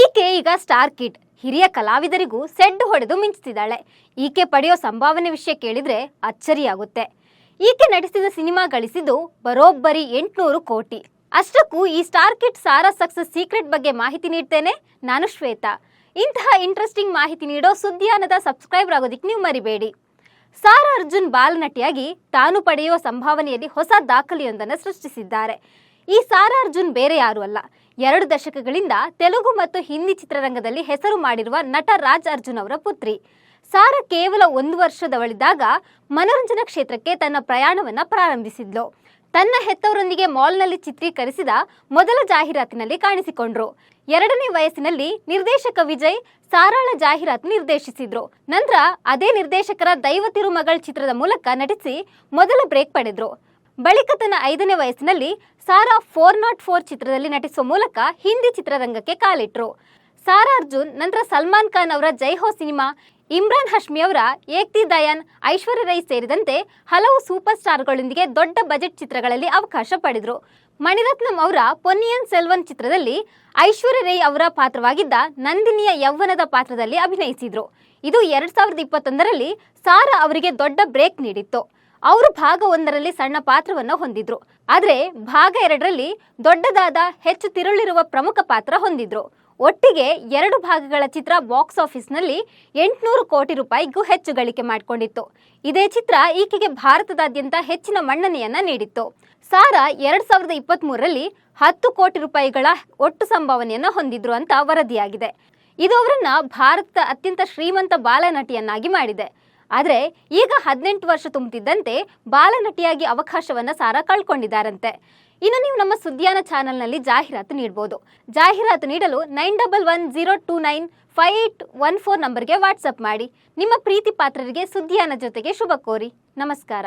ಈಕೆ ಈಗ star kit ಹಿರಿಯ ಕಲಾವಿದರಿಗೂ ಸೆಡ್ಡು ಹೊಡೆದು ಮಿಂಚುತ್ತಿದ್ದಾಳೆ ಈಕೆ ಪಡೆಯೋ ಸಂಭಾವನೆ ವಿಷಯ ಕೇಳಿದ್ರೆ ಅಚ್ಚರಿಯಾಗುತ್ತೆ. ಈಕೆ ನಟಿಸಿದ ಸಿನಿಮಾ ಗಳಿಸಿದ್ದು ಬರೋಬ್ಬರಿ ಎಂಟುನೂರು ಕೋಟಿ. ಅಷ್ಟಕ್ಕೂ ಈ star kid Sara success secret ಬಗ್ಗೆ ಮಾಹಿತಿ ನೀಡ್ತೇನೆ ನಾನು ಶ್ವೇತಾ. ಇಂತಹ ಇಂಟ್ರೆಸ್ಟಿಂಗ್ ಮಾಹಿತಿ ನೀಡೋ ಸುದ್ದಿಯಾನದ ಸಬ್ಸ್ಕ್ರೈಬರ್ ಆಗೋದಿಕ್ಕೆ ನೀವು ಮರಿಬೇಡಿ. ಸಾರಾ ಅರ್ಜುನ್ ಬಾಲನಟಿಯಾಗಿ ತಾನು ಪಡೆಯುವ ಸಂಭಾವನೆಯಲ್ಲಿ ಹೊಸ ದಾಖಲೆಯೊಂದನ್ನು ಸೃಷ್ಟಿಸಿದ್ದಾರೆ. ಈ ಸಾರಾ ಅರ್ಜುನ್ ಬೇರೆ ಯಾರು ಅಲ್ಲ. ಎರಡು ದಶಕಗಳಿಂದ ತೆಲುಗು ಮತ್ತು ಹಿಂದಿ ಚಿತ್ರರಂಗದಲ್ಲಿ ಹೆಸರು ಮಾಡಿರುವ ನಟ ರಾಜ್ ಅರ್ಜುನ್ ಅವರ ಪುತ್ರಿ. ಸಾರಾ ಕೇವಲ ಒಂದು ವರ್ಷದವಳಿದ್ದಾಗ ಮನೋರಂಜನಾ ಕ್ಷೇತ್ರಕ್ಕೆ ತನ್ನ ಪ್ರಯಾಣವನ್ನ ಪ್ರಾರಂಭಿಸಿದ್ಲು. ತನ್ನ ಹೆತ್ತವರೊಂದಿಗೆ ಮಾಲ್ನಲ್ಲಿ ಚಿತ್ರೀಕರಿಸಿದ ಮೊದಲ ಜಾಹೀರಾತಿನಲ್ಲಿ ಕಾಣಿಸಿಕೊಂಡ್ರು. ಎರಡನೇ ವಯಸ್ಸಿನಲ್ಲಿ ನಿರ್ದೇಶಕ ವಿಜಯ್ ಸಾರಾಳ ಜಾಹೀರಾತು ನಿರ್ದೇಶಿಸಿದ್ರು. ನಂತರ ಅದೇ ನಿರ್ದೇಶಕರ ದೈವ ತಿರುಮಗಳ್ ಚಿತ್ರದ ಮೂಲಕ ನಟಿಸಿ ಮೊದಲ ಬ್ರೇಕ್ ಪಡೆದ್ರು. ಬಳಿಕ ತನ್ನ ಐದನೇ ವಯಸ್ಸಿನಲ್ಲಿ ಸಾರಾ ಫೋರ್ ನಾಟ್ ಫೋರ್ ಚಿತ್ರದಲ್ಲಿ ನಟಿಸುವ ಮೂಲಕ ಹಿಂದಿ ಚಿತ್ರರಂಗಕ್ಕೆ ಕಾಲಿಟ್ರು. ಸಾರಾ ಅರ್ಜುನ್, ನಂತರ ಸಲ್ಮಾನ್ ಖಾನ್ ಅವರ ಜೈ ಹೋ ಸಿನಿಮಾ, ಇಮ್ರಾನ್ ಹಶ್ಮಿ ಅವರ ಏಕ್ತಿ ದಯಾನ್, ಐಶ್ವರ್ಯ ರೈ ಸೇರಿದಂತೆ ಹಲವು ಸೂಪರ್ ಸ್ಟಾರ್ಗಳೊಂದಿಗೆ ದೊಡ್ಡ ಬಜೆಟ್ ಚಿತ್ರಗಳಲ್ಲಿ ಅವಕಾಶ ಪಡೆದರು. ಮಣಿರತ್ನಂ ಅವರ ಪೊನ್ನಿಯನ್ ಸೆಲ್ವನ್ ಚಿತ್ರದಲ್ಲಿ ಐಶ್ವರ್ಯ ರೈ ಅವರ ಪಾತ್ರವಾಗಿದ್ದ ನಂದಿನಿಯ ಯೌವನದ ಪಾತ್ರದಲ್ಲಿ ಅಭಿನಯಿಸಿದ್ರು. ಇದು ಎರಡ್ ಸಾವಿರದ ಇಪ್ಪತ್ತೊಂದರಲ್ಲಿ ಸಾರಾ ಅವರಿಗೆ ದೊಡ್ಡ ಬ್ರೇಕ್ ನೀಡಿತ್ತು. ಅವರು ಭಾಗ ಒಂದರಲ್ಲಿ ಸಣ್ಣ ಪಾತ್ರವನ್ನು ಹೊಂದಿದ್ರು. ಆದರೆ ಭಾಗ ಎರಡರಲ್ಲಿ ದೊಡ್ಡದಾದ ಹೆಚ್ಚು ತಿರುಳಿರುವ ಪ್ರಮುಖ ಪಾತ್ರ ಹೊಂದಿದ್ರು. ಒಟ್ಟಿಗೆ ಎರಡು ಭಾಗಗಳ ಚಿತ್ರ ಬಾಕ್ಸ್ ಆಫೀಸ್ನಲ್ಲಿ ಎಂಟುನೂರು ಕೋಟಿ ರೂಪಾಯಿಗೂ ಹೆಚ್ಚು ಗಳಿಕೆ ಮಾಡಿಕೊಂಡಿತ್ತು. ಇದೇ ಚಿತ್ರ ಈಕೆಗೆ ಭಾರತದಾದ್ಯಂತ ಹೆಚ್ಚಿನ ಮನ್ನಣೆಯನ್ನ ನೀಡಿತ್ತು. ಸಾರಾ ಎರಡ್ ಸಾವಿರದ ಇಪ್ಪತ್ತ್ ಮೂರರಲ್ಲಿ ಹತ್ತು ಕೋಟಿ ರೂಪಾಯಿಗಳ ಒಟ್ಟು ಸಂಭಾವನೆಯನ್ನ ಹೊಂದಿದ್ರು ಅಂತ ವರದಿಯಾಗಿದೆ. ಇದು ಅವರನ್ನ ಭಾರತದ ಅತ್ಯಂತ ಶ್ರೀಮಂತ ಬಾಲನಟಿಯನ್ನಾಗಿ ಮಾಡಿದೆ. ಆದರೆ ಈಗ ಹದಿನೆಂಟು ವರ್ಷ ತುಂಬುತ್ತಿದ್ದಂತೆ ಬಾಲನಟಿಯಾಗಿ ಅವಕಾಶವನ್ನ ಸಾರಾ ಕಳ್ಕೊಂಡಿದ್ದಾರಂತೆ. ಇನ್ನು ನೀವು ನಮ್ಮ ಸುದ್ದಿಯಾನ ಚಾನೆಲ್ನಲ್ಲಿ ಜಾಹೀರಾತು ನೀಡಬಹುದು ಜಾಹೀರಾತು ನೀಡಲು nine double one zero two nine five eight one four ನಂಬರ್ಗೆ ವಾಟ್ಸಪ್ ಮಾಡಿ. ನಿಮ್ಮ ಪ್ರೀತಿ ಪಾತ್ರರಿಗೆ ಸುದ್ದಿಯಾನ ಜೊತೆಗೆ ಶುಭ ಕೋರಿ. ನಮಸ್ಕಾರ.